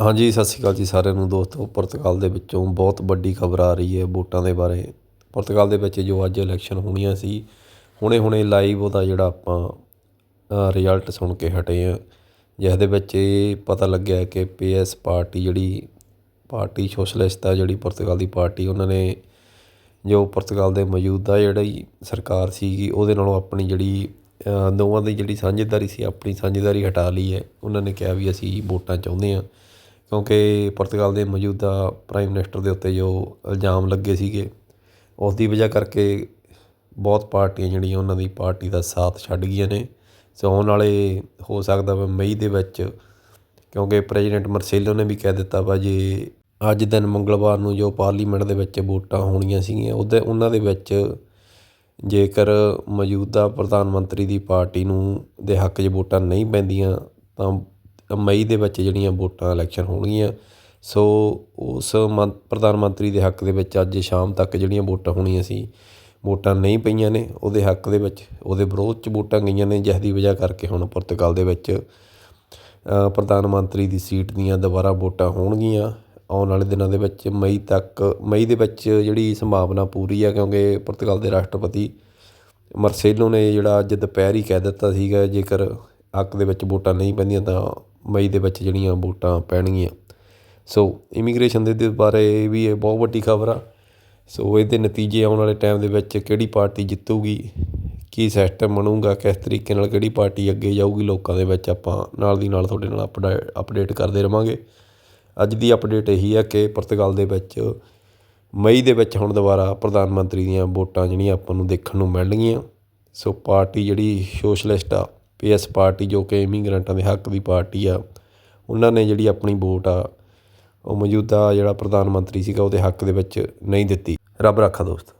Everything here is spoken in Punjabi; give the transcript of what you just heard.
ਹਾਂਜੀ, ਸਤਿ ਸ਼੍ਰੀ ਅਕਾਲ ਜੀ ਸਾਰਿਆਂ ਨੂੰ ਦੋਸਤੋ। ਪੁਰਤਗਾਲ ਦੇ ਵਿੱਚੋਂ ਬਹੁਤ ਵੱਡੀ ਖਬਰ ਆ ਰਹੀ ਹੈ ਵੋਟਾਂ ਦੇ ਬਾਰੇ। ਪੁਰਤਗਾਲ ਦੇ ਵਿੱਚ ਜੋ ਅੱਜ ਇਲੈਕਸ਼ਨ ਹੋਣੀਆਂ ਸੀ ਹੁਣੇ ਹੁਣੇ ਲਾਈਵ ਉਹਦਾ ਜਿਹੜਾ ਆਪਾਂ ਰਿਜ਼ਲਟ ਸੁਣ ਕੇ ਹਟੇ ਆ ਜਿਸ ਦੇ ਵਿੱਚ ਇਹ ਪਤਾ ਲੱਗਿਆ ਕਿ ਪੀਐਸ ਪਾਰਟੀ ਜਿਹੜੀ, ਪਾਰਟੀ ਸੋਸ਼ਲਿਸਟ ਆ, ਜਿਹੜੀ ਪੁਰਤਗਾਲ ਦੀ ਪਾਰਟੀ, ਉਹਨਾਂ ਨੇ ਜੋ ਪੁਰਤਗਾਲ ਦੇ ਮੌਜੂਦਾ ਜਿਹੜੀ ਸਰਕਾਰ ਸੀਗੀ, ਉਹਦੇ ਨਾਲੋਂ ਆਪਣੀ ਜਿਹੜੀ ਦੋਵਾਂ ਦੀ ਜਿਹੜੀ ਸਾਂਝੇਦਾਰੀ ਸੀ, ਆਪਣੀ ਸਾਂਝੇਦਾਰੀ ਹਟਾ ਲਈ ਹੈ। ਉਹਨਾਂ ਨੇ ਕਿਹਾ ਵੀ ਅਸੀਂ ਵੋਟਾਂ ਚਾਹੁੰਦੇ ਹਾਂ। ਕਿਉਂਕਿ ਪੁਰਤਗਾਲ ਦੇ ਮੌਜੂਦਾ ਪ੍ਰਾਈਮ ਮਿਨਿਸਟਰ ਦੇ ਉੱਤੇ ਜੋ ਇਲਜ਼ਾਮ ਲੱਗੇ ਸੀਗੇ ਉਸ ਦੀ ਵਜ੍ਹਾ ਕਰਕੇ ਬਹੁਤ ਪਾਰਟੀਆਂ ਜਿਹੜੀਆਂ ਉਹਨਾਂ ਦੀ ਪਾਰਟੀ ਦਾ ਸਾਥ ਛੱਡ ਗਈਆਂ ਨੇ। ਸੋ ਆਉਣ ਵਾਲੇ ਹੋ ਸਕਦਾ ਵਾ ਮਈ ਦੇ ਵਿੱਚ, ਕਿਉਂਕਿ ਪ੍ਰੈਜ਼ੀਡੈਂਟ ਮਰਸੇਲੋ ਨੇ ਵੀ ਕਹਿ ਦਿੱਤਾ ਵਾ ਜੇ ਅੱਜ ਦਿਨ ਮੰਗਲਵਾਰ ਨੂੰ ਜੋ ਪਾਰਲੀਮੈਂਟ ਦੇ ਵਿੱਚ ਵੋਟਾਂ ਹੋਣੀਆਂ ਸੀਗੀਆਂ, ਉਹਦੇ, ਉਹਨਾਂ ਦੇ ਵਿੱਚ ਜੇਕਰ ਮੌਜੂਦਾ ਪ੍ਰਧਾਨ ਮੰਤਰੀ ਦੀ ਪਾਰਟੀ ਨੂੰ ਦੇ ਹੱਕ 'ਚ ਵੋਟਾਂ ਨਹੀਂ ਪੈਂਦੀਆਂ, ਤਾਂ ਮਈ ਦੇ ਵਿੱਚ ਜਿਹੜੀਆਂ ਵੋਟਾਂ ਇਲੈਕਸ਼ਨ ਹੋਣਗੀਆਂ। ਸੋ ਉਸ ਮੰ ਪ੍ਰਧਾਨ ਮੰਤਰੀ ਦੇ ਹੱਕ ਦੇ ਵਿੱਚ ਅੱਜ ਸ਼ਾਮ ਤੱਕ ਜਿਹੜੀਆਂ ਵੋਟਾਂ ਹੋਣੀਆਂ ਸੀ, ਵੋਟਾਂ ਨਹੀਂ ਪਈਆਂ ਨੇ, ਉਹਦੇ ਹੱਕ ਦੇ ਵਿੱਚ, ਉਹਦੇ ਵਿਰੋਧ 'ਚ ਵੋਟਾਂ ਗਈਆਂ ਨੇ ਜਿਸ ਦੀ ਵਜ੍ਹਾ ਕਰਕੇ ਹੁਣ ਪੁਰਤਗਾਲ ਦੇ ਵਿੱਚ ਪ੍ਰਧਾਨ ਮੰਤਰੀ ਦੀ ਸੀਟ ਦੀਆਂ ਦੁਬਾਰਾ ਵੋਟਾਂ ਹੋਣਗੀਆਂ। ਆਉਣ ਵਾਲੇ ਦਿਨਾਂ ਦੇ ਵਿੱਚ ਮਈ ਤੱਕ, ਮਈ ਦੇ ਵਿੱਚ ਜਿਹੜੀ ਸੰਭਾਵਨਾ ਪੂਰੀ ਆ, ਕਿਉਂਕਿ ਪੁਰਤਗਾਲ ਦੇ ਰਾਸ਼ਟਰਪਤੀ ਮਰਸੇਲੋ ਨੇ ਜਿਹੜਾ ਅੱਜ ਦੁਪਹਿਰ ਹੀ ਕਹਿ ਦਿੱਤਾ ਸੀਗਾ, ਜੇਕਰ ਹੱਕ ਦੇ ਵਿੱਚ ਵੋਟਾਂ ਨਹੀਂ ਪੈਂਦੀਆਂ ਤਾਂ ਮਈ ਦੇ ਵਿੱਚ ਜਿਹੜੀਆਂ ਵੋਟਾਂ ਪੈਣਗੀਆਂ। ਸੋ ਇਮੀਗ੍ਰੇਸ਼ਨ ਦੇ ਦੇ ਬਾਰੇ ਵੀ ਇਹ ਬਹੁਤ ਵੱਡੀ ਖਬਰ ਆ। ਸੋ ਇਹਦੇ ਨਤੀਜੇ ਆਉਣ ਵਾਲੇ ਟਾਈਮ ਦੇ ਵਿੱਚ ਕਿਹੜੀ ਪਾਰਟੀ ਜਿੱਤੂਗੀ, ਕੀ ਸਿਸਟਮ ਬਣੂਗਾ, ਕਿਸ ਤਰੀਕੇ ਨਾਲ ਕਿਹੜੀ ਪਾਰਟੀ ਅੱਗੇ ਜਾਊਗੀ ਲੋਕਾਂ ਦੇ ਵਿੱਚ ਆਪਾਂ ਨਾਲ ਦੀ ਨਾਲ ਤੁਹਾਡੇ ਨਾਲ ਅਪਡਾ ਅਪਡੇਟ ਕਰਦੇ ਰਵਾਂਗੇ। ਅੱਜ ਦੀ ਅਪਡੇਟ ਇਹੀ ਹੈ ਕਿ ਪੁਰਤਗਾਲ ਦੇ ਵਿੱਚ ਮਈ ਦੇ ਵਿੱਚ ਹੁਣ ਦੁਬਾਰਾ ਪ੍ਰਧਾਨ ਮੰਤਰੀ ਦੀਆਂ ਵੋਟਾਂ ਜਿਹੜੀਆਂ ਆਪਾਂ ਨੂੰ ਦੇਖਣ ਨੂੰ ਮਿਲਣਗੀਆਂ। ਸੋ ਪਾਰਟੀ ਜਿਹੜੀ ਸੋਸ਼ਲਿਸਟ ਆ ਪੀ ਐੱਸ ਪਾਰਟੀ ਜੋ ਕਿ ਇਮੀਗ੍ਰੈਂਟਾਂ ਦੇ ਹੱਕ ਦੀ ਪਾਰਟੀ ਆ, ਉਹਨਾਂ ਨੇ ਜਿਹੜੀ ਆਪਣੀ ਵੋਟ ਆ, ਉਹ ਮੌਜੂਦਾ ਜਿਹੜਾ ਪ੍ਰਧਾਨ ਮੰਤਰੀ ਸੀਗਾ ਉਹਦੇ ਹੱਕ ਦੇ ਵਿੱਚ ਨਹੀਂ ਦਿੱਤੀ। ਰੱਬ ਰਾਖਾ ਦੋਸਤ।